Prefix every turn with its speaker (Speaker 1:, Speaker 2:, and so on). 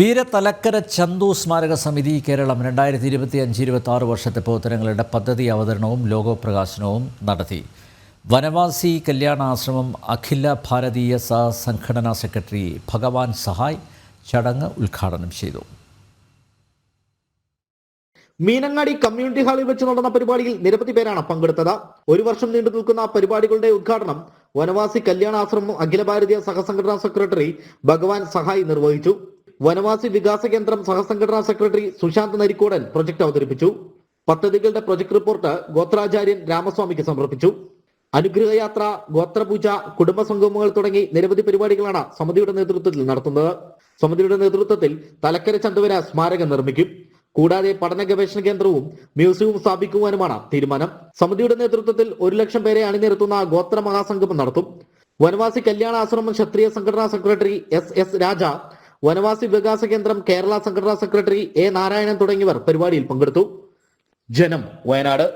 Speaker 1: വീരതലക്കര ചന്തു സ്മാരക സമിതി കേരളം രണ്ടായിരത്തി ഇരുപത്തി അഞ്ച് ഇരുപത്തി ആറ് വർഷത്തെ പ്രവർത്തനങ്ങളുടെ പദ്ധതി അവതരണവും ലോഗോ പ്രകാശനവും നടത്തി. വനവാസി കല്യാണാശ്രമം അഖില ഭാരതീയ സഹസംഘടനാ സെക്രട്ടറി ഭഗവാൻ സഹായ് ചടങ്ങ് ഉദ്ഘാടനം ചെയ്തു.
Speaker 2: മീനങ്ങാടി കമ്മ്യൂണിറ്റി ഹാളിൽ വെച്ച് നടന്ന പരിപാടിയിൽ നിരവധി പേരാണ് പങ്കെടുത്തത്. ഒരു വർഷം നീണ്ടു നിൽക്കുന്ന പരിപാടികളുടെ ഉദ്ഘാടനം വനവാസി കല്യാണാശ്രമം അഖില ഭാരതീയ സഹസംഘടനാ സെക്രട്ടറി ഭഗവാൻ സഹായ് നിർവഹിച്ചു. വനവാസി വികാസ കേന്ദ്രം സഹസംഘടനാ സെക്രട്ടറി സുശാന്ത് നരിക്കോടൻ പ്രൊജക്ട് അവതരിപ്പിച്ചു. പദ്ധതികളുടെ പ്രൊജക്ട് റിപ്പോർട്ട് ഗോത്രാചാര്യൻ രാമസ്വാമിക്ക് സമർപ്പിച്ചു. അനുഗ്രഹയാത്ര ഗോത്രപൂജ കുടുംബസംഗമങ്ങൾ തുടങ്ങി നിരവധി പരിപാടികളാണ് സമിതിയുടെ നേതൃത്വത്തിൽ നടത്തുന്നത്. സമിതിയുടെ നേതൃത്വത്തിൽ തലക്കര ചന്തുവിന് സ്മാരകം നിർമ്മിക്കും. കൂടാതെ പഠന ഗവേഷണ കേന്ദ്രവും മ്യൂസിയവും സ്ഥാപിക്കുവാനുമാണ് തീരുമാനം. സമിതിയുടെ നേതൃത്വത്തിൽ ഒരു ലക്ഷം പേരെ അണിനിരത്തുന്ന ഗോത്ര മഹാസംഗമം നടത്തും. വനവാസി കല്യാണ ആശ്രമം ക്ഷത്രിയ സംഘടനാ secretary S S Raja Vanavasi Vikasa Kendram Kerala സംഘടനാ സെക്രട്ടറി എ നാരായണൻ തുടങ്ങിയവർ പരിപാടിയിൽ പങ്കെടുത്തു. ജനം വയനാട്.